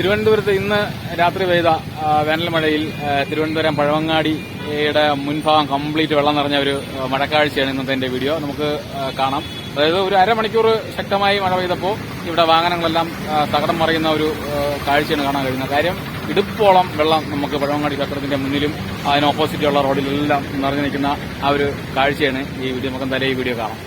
തിരുവനന്തപുരത്ത് ഇന്ന് രാത്രി പെയ്ത ആ, വേനൽ മഴയിൽ ആ, തിരുവനന്തപുരം പഴവങ്ങാടിയുടെ മുൻഭാഗം കംപ്ലീറ്റ് വെള്ളം നിറഞ്ഞ ഒരു മഴക്കാഴ്ചയാണ് ഇന്നത്തെ എന്റെ വീഡിയോ. നമുക്ക് കാണാം. അതായത് ഒരു അരമണിക്കൂർ ശക്തമായി മഴ പെയ്തപ്പോൾ ഇവിടെ വാഹനങ്ങളെല്ലാം തകടം മറിയുന്ന ഒരു കാഴ്ചയാണ് കാണാൻ കഴിയുന്നത്. കാര്യം ഇടുപ്പോളം വെള്ളം നമുക്ക് പഴവങ്ങാടി ക്ഷേത്രത്തിന്റെ മുന്നിലും അതിന് ഓപ്പോസിറ്റുള്ള റോഡിലെല്ലാം നിറഞ്ഞു നിൽക്കുന്ന ആ ഒരു കാഴ്ചയാണ് ഈ വീഡിയോ. നമുക്ക് എന്തായാലും ഈ വീഡിയോ കാണാം.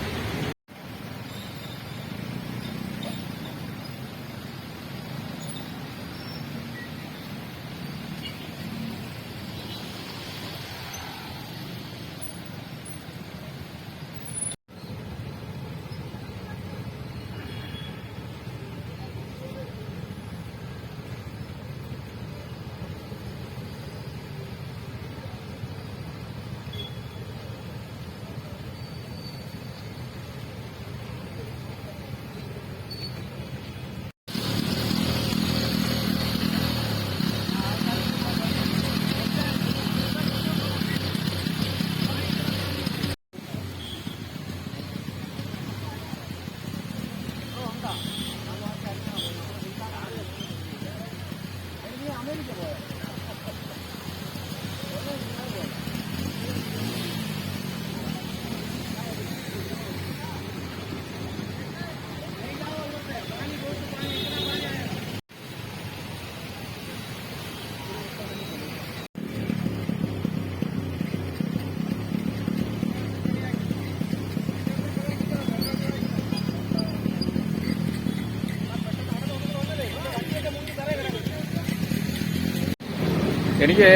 എനിക്ക്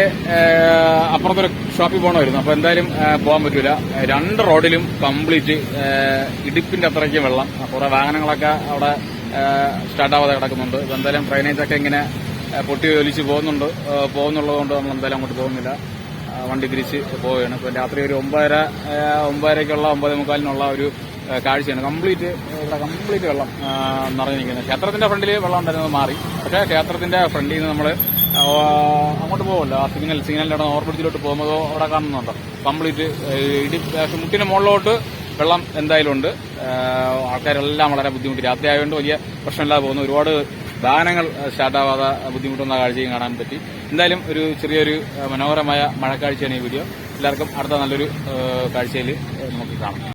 അപ്പുറത്തൊരു ഷോപ്പിൽ പോകണമായിരുന്നു അപ്പൊ എന്തായാലും പോകാൻ പറ്റില്ല രണ്ട് റോഡിലും കംപ്ലീറ്റ് ഏഹ്, ഇടുപ്പിന്റെ അത്രയ്ക്ക് വെള്ളം. കുറെ വാഹനങ്ങളൊക്കെ അവിടെ സ്റ്റാർട്ടാവാതെ കിടക്കുന്നുണ്ട്. എന്തായാലും ഡ്രൈനേജ് ഒക്കെ ഇങ്ങനെ പൊട്ടി ഒലിച്ച് പോകുന്നുണ്ട്. പോകുന്നുള്ളതുകൊണ്ട് കൊണ്ട് നമ്മൾ എന്തായാലും അങ്ങോട്ട് പോകുന്നില്ല. വണ്ടി തിരിച്ച് പോവുകയാണ്. ഇപ്പൊ രാത്രി ഒരു ഒമ്പതര ഒമ്പതരയ്ക്കുള്ള ഒമ്പത് മുക്കാലിനുള്ള ഒരു കാഴ്ചയാണ്. കംപ്ലീറ്റ് ഇവിടെ കംപ്ലീറ്റ് വെള്ളം നിറഞ്ഞിരിക്കുന്നത് ക്ഷേത്രത്തിന്റെ ഫ്രണ്ടിൽ വെള്ളം ഉണ്ടായിരുന്നത് മാറി. പക്ഷേ ക്ഷേത്രത്തിന്റെ ഫ്രണ്ടിൽ നിന്ന് നമ്മൾ അങ്ങോട്ട് പോകുമല്ലോ ആ സിഗ്നൽ സിഗ്നലിന്റെ ഓർബിറ്റിലോട്ട് പോകുമ്പോൾ അവിടെ കാണുന്നുണ്ടോ? കംപ്ലീറ്റ് ഇടി മുട്ടിന് മുകളിലോട്ട് വെള്ളം എന്തായാലും ഉണ്ട്. ആൾക്കാരെല്ലാം വളരെ ബുദ്ധിമുട്ട്. രാത്രി ആയതുകൊണ്ട് വലിയ പ്രശ്നമില്ലാതെ പോകുന്നു. ഒരുപാട് ദാനങ്ങൾ സ്റ്റാർട്ടാവാതെ ബുദ്ധിമുട്ടുന്ന കാഴ്ചയും കാണാൻ പറ്റി. എന്തായാലും ഒരു ചെറിയൊരു മനോഹരമായ മഴക്കാഴ്ചയാണ് ഈ വീഡിയോ. എല്ലാവർക്കും അടുത്ത നല്ലൊരു കാഴ്ചയിൽ നമുക്ക് കാണാം.